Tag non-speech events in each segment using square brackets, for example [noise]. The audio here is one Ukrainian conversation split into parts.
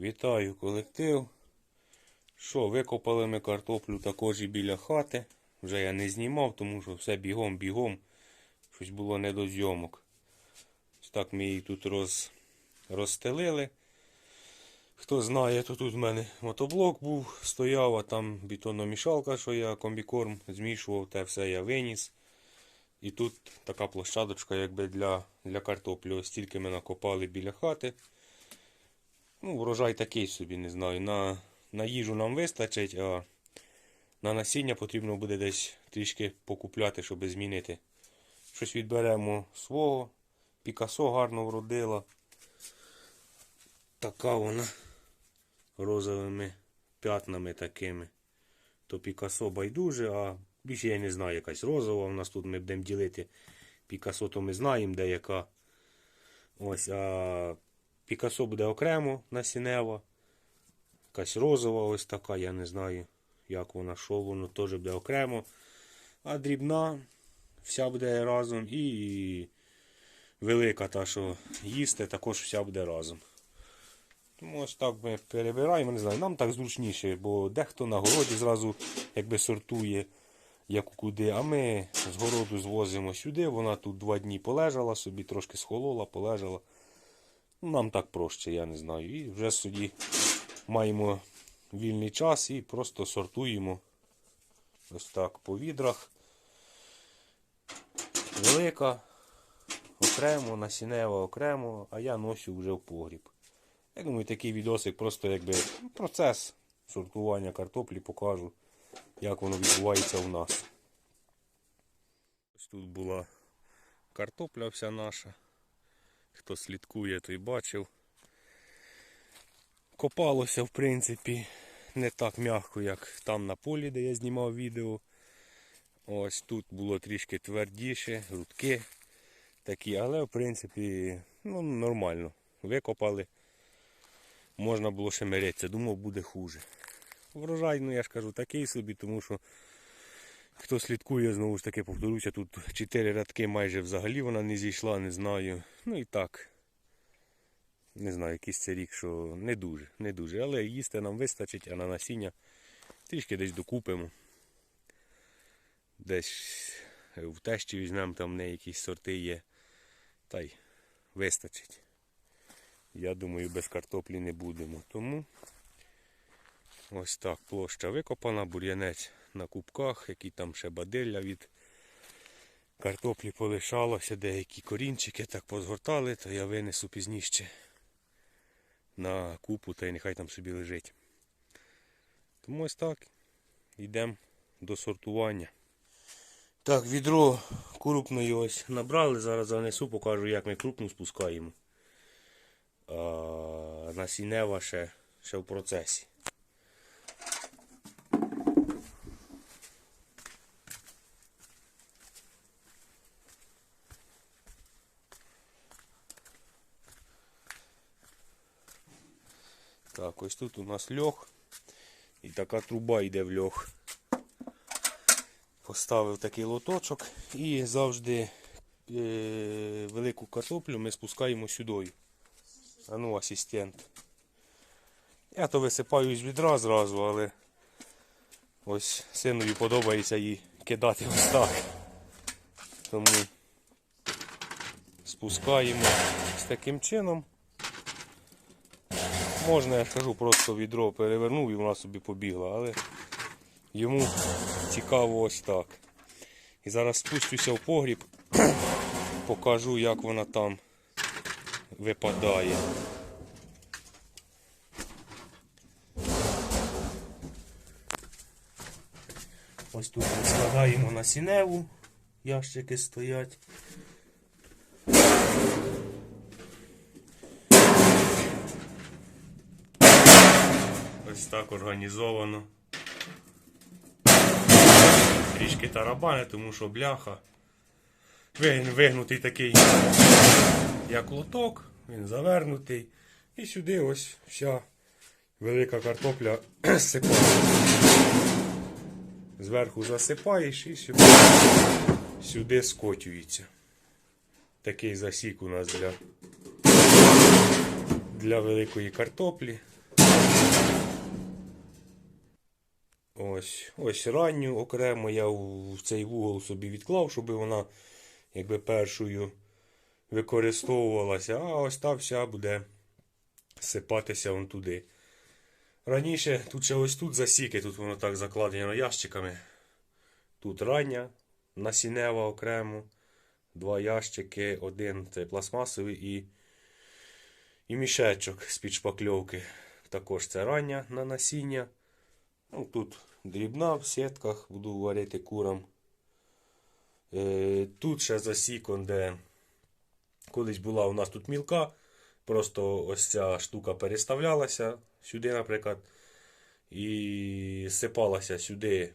Вітаю колектив. Що, викопали ми картоплю також і біля хати. Вже я не знімав, тому що все бігом-бігом. Щось було не до зйомок. Ось так ми її тут роз... розстелили. Хто знає, то тут в мене мотоблок був, стояв, а там бетономішалка, що я комбікорм змішував, те все я виніс. І тут така площадочка якби для, для картоплі. Ось тільки ми накопали біля хати. Ну, врожай такий собі, не знаю. На, на їжу нам вистачить, а на насіння потрібно буде десь трішки покупляти, щоб змінити. Щось відберемо свого. Пікасо гарно вродила. Така вона розовими п'ятнами такими. То Пікасо байдуже, а більше я не знаю, якась розова. У нас тут ми будемо ділити Пікасо, то ми знаємо, де яка. Ось, а Пікасо буде окремо насінева. Якась розова ось така, я не знаю, як вона, що воно теж буде окремо. А дрібна вся буде разом. І велика та, що їсти, також вся буде разом. Тому ось так ми перебираємо, не знаю, нам так зручніше, бо дехто на городі зразу якби сортує як куди. А ми з городу звозимо сюди, вона тут два дні полежала, собі трошки схолола, полежала. Нам так проще, я не знаю. І вже тоді маємо вільний час і просто сортуємо ось так по відрах. Велика, окремо, насінева окремо, а я носю вже в погріб. Я думаю, такий відосик просто якби процес сортування картоплі покажу, як воно відбувається у нас. Ось тут була картопля вся наша. Хто слідкує, той бачив. Копалося, в принципі, не так м'яко, як там на полі, де я знімав відео. Ось тут було трішки твердіше, рудки такі, але в принципі ну, нормально. Викопали. Можна було ще миритися, думав буде хуже. Врожай, ну я ж кажу, такий собі, тому що хто слідкує, знову ж таки повторюся, тут 4 рядки майже взагалі вона не зійшла, не знаю. Ну і так. Не знаю, якийсь це рік, що не дуже, не дуже. Але їсти нам вистачить, а на насіння трішки десь докупимо. Десь в тещі візьмемо, там в неї якісь сорти є. Та й вистачить. Я думаю, без картоплі не будемо. Тому ось так площа викопана, бур'янець на кубках, які там ще бадилля від картоплі полишалося, деякі корінчики так позгортали, то я винесу пізніше на купу та й нехай там собі лежить. Тому ось так. Йдемо до сортування. Так, відро крупної ось набрали. Зараз занесу, покажу, як ми крупну спускаємо. А насінева ще, ще в процесі. Так, ось тут у нас льох. І така труба йде в льох. Поставив такий лоточок і завжди е, велику картоплю ми спускаємо сюди. А ну, асистент. Я то висипаю з відра зразу, але ось синові подобається її кидати ось так. Тому спускаємо з таким чином. Можна, я ж кажу, просто відро перевернув і вона собі побігла, але йому цікаво ось так. І зараз спущуся в погріб, [clears throat] покажу, як вона там випадає. Ось тут ми складаємо на сіневу, ящики стоять. Ось так організовано. Трішки тарабани, тому що бляха. Вигн- Вигнутий такий, як лоток, він завернутий. І сюди ось вся велика картопля [clears throat] сипає. Зверху засипаєш і сюди, сюди скотюється. Такий засік у нас для, для великої картоплі. Ось, ось ранню окремо я в цей вугол собі відклав, щоб вона якби першою використовувалася, а ось та вся буде сипатися вон туди. Раніше тут ще ось тут засіки, тут воно так закладено ящиками. Тут рання насінева окремо, два ящики, один це пластмасовий і, і мішечок з-під шпакльовки. Також це рання на насіння. Ну, тут дрібна в сітках, буду варити курам. Е, тут ще засікон, де колись була у нас тут мілка. Просто ось ця штука переставлялася сюди, наприклад, і сипалася сюди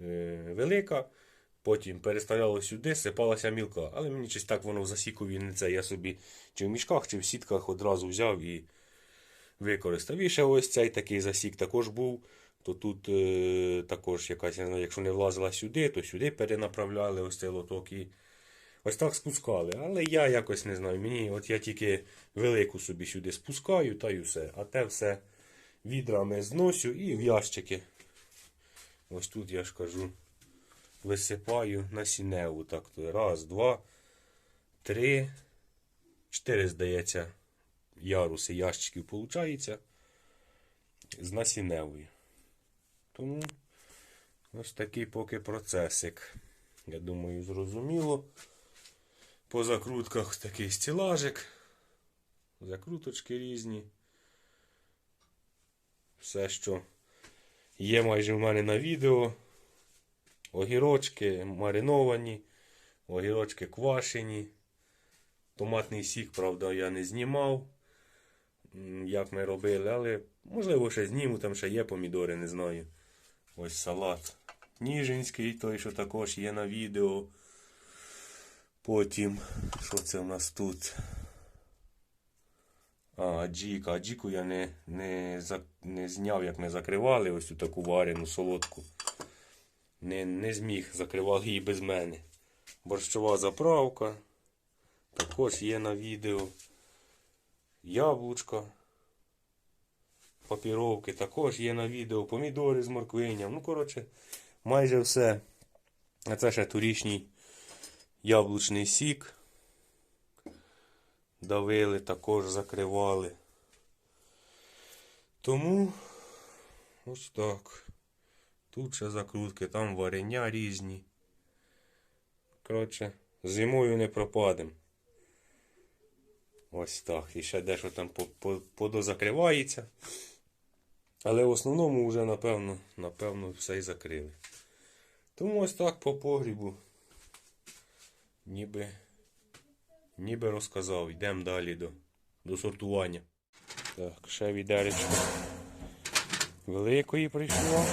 е, велика, потім переставлялося сюди, сипалася мілка. Але мені щось так воно в засікові не це. Я собі чи в мішках, чи в сітках одразу взяв і використав. І ще ось цей такий засік також був. То тут е, також якась, я знаю, якщо не влазила сюди, то сюди перенаправляли ось цей лоток і ось так спускали. Але я якось не знаю. Мені от я тільки велику собі сюди спускаю та й все. А те все відрами зносю і в ящики. Ось тут я ж кажу, висипаю на сіневу. Так, то раз, два, три, чотири, здається, яруси ящиків виходить з насінневою. Тому ось такий поки процесик. Я думаю, зрозуміло. По закрутках такий стілажик. Закруточки різні. Все, що є майже в мене на відео. Огірочки мариновані, огірочки квашені. Томатний сік, правда, я не знімав. Як ми робили, але можливо ще зніму, там ще є помідори, не знаю. Ось салат Ніжинський, той, що також є на відео. Потім, що це в нас тут? А, аджіка. Аджіку я не, не, не зняв, як ми закривали ось цю таку варену солодку. Не, не зміг, закривали її без мене. Борщова заправка. Також є на відео. Яблучко. Папіровки також є на відео. Помідори з морквиням. Ну, коротше, майже все. А це ще торішній яблучний сік. Давили, також закривали. Тому ось так. Тут ще закрутки, там варення різні. Коротше, зимою не пропадемо. Ось так. І ще дещо там по- по- подозакривається. Але в основному вже, напевно, напевно, все і закрили. Тому ось так по погрібу. Ніби, ніби розказав. Йдемо далі до, до сортування. Так, ще відеречко великої прийшло.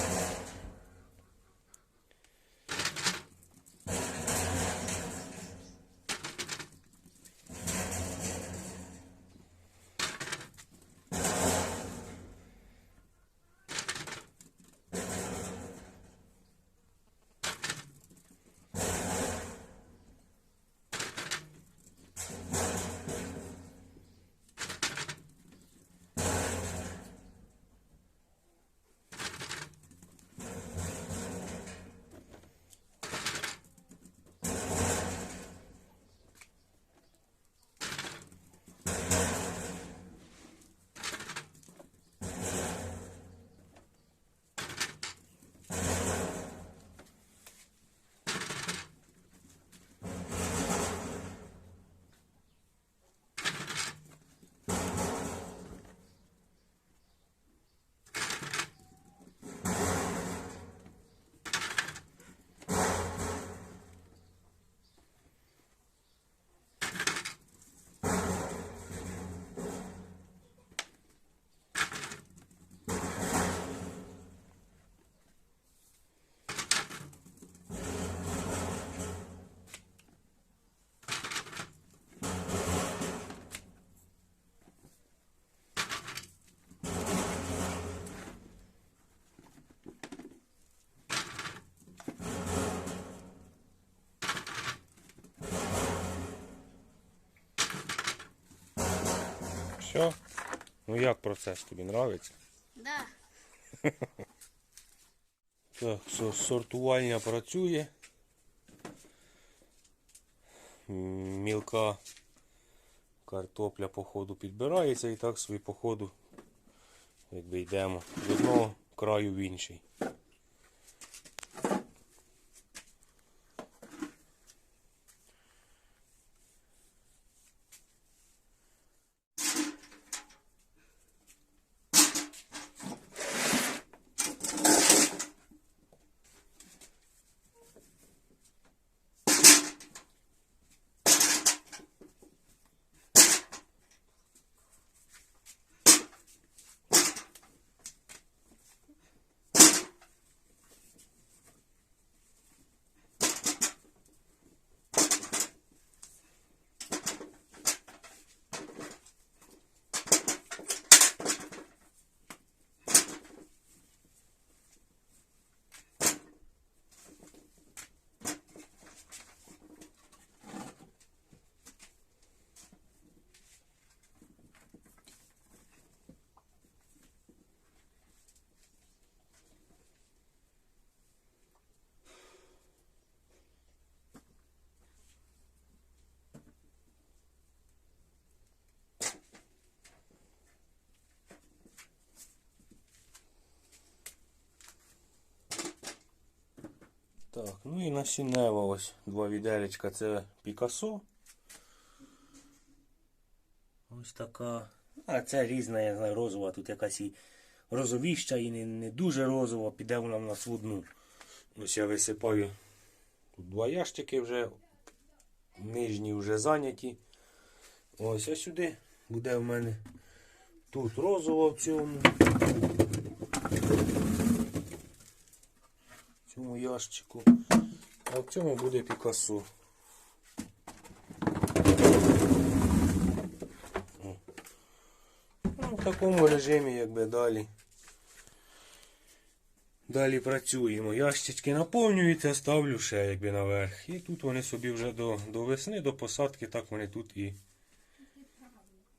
Все. Ну як процес тобі нравиться? Да. Так, що сортування працює. Мілка картопля по ходу підбирається і так собі по ходу якби йдемо з одного краю в інший. Так, ну і насіннева ось два віделечка. Це Пікасо. Ось така. А це різна, я знаю, розова. Тут якась і розовіща, і не, не дуже розова, піде вона в нас одну. Ось я висипаю. Тут два ящики вже. Нижні вже зайняті. Ось а сюди буде в мене тут розова в цьому. В цьому ящику. А в цьому буде Пікасо. Ну, в такому режимі, якби далі. Далі працюємо. Ящички наповнюються, ставлю ще якби наверх. І тут вони собі вже до, до весни, до посадки, так вони тут і,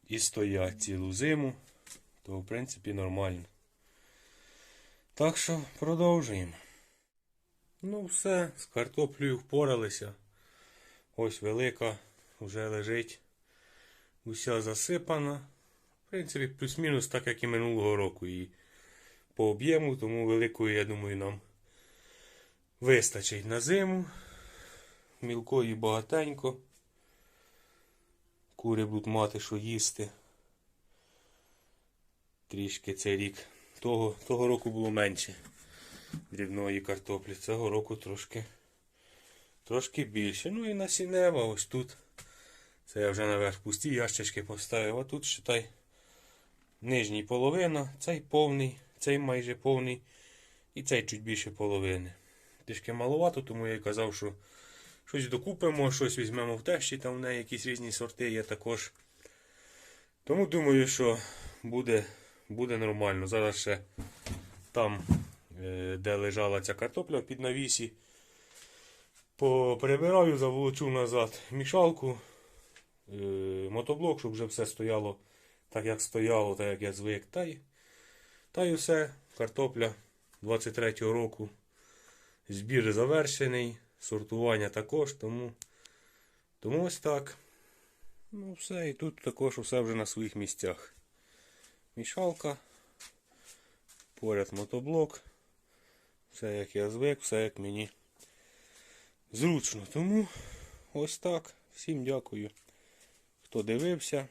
і стоять цілу зиму. То в принципі нормально. Так що продовжуємо. Ну все, з картоплею впоралися. Ось велика вже лежить. Уся засипана. В принципі, плюс-мінус так, як і минулого року. І по об'єму, тому великої, я думаю, нам вистачить на зиму. Мілкої багатенько. Кури будуть мати, що їсти. Трішки цей рік. Того, того року було менше дрібної картоплі. Цього року трошки трошки більше. Ну і насінева ось тут. Це я вже наверх пусті ящички поставив. А тут считай нижній половина, цей повний, цей майже повний і цей чуть більше половини. Трішки маловато, тому я й казав, що щось докупимо, щось візьмемо в тещі, там в неї якісь різні сорти є також. Тому думаю, що буде, буде нормально. Зараз ще там де лежала ця картопля під навісі. Поприбираю, заволочу назад мішалку, е, мотоблок, щоб вже все стояло так, як стояло, так як я звик. Та й, та й все. Картопля 23-го року. Збір завершений, сортування також, тому, тому ось так. Ну все, і тут також все вже на своїх місцях. Мішалка, поряд мотоблок. Все як я звик, все як мені зручно. Тому ось так. Всім дякую, хто дивився.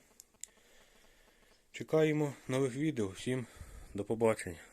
Чекаємо нових відео. Всім до побачення.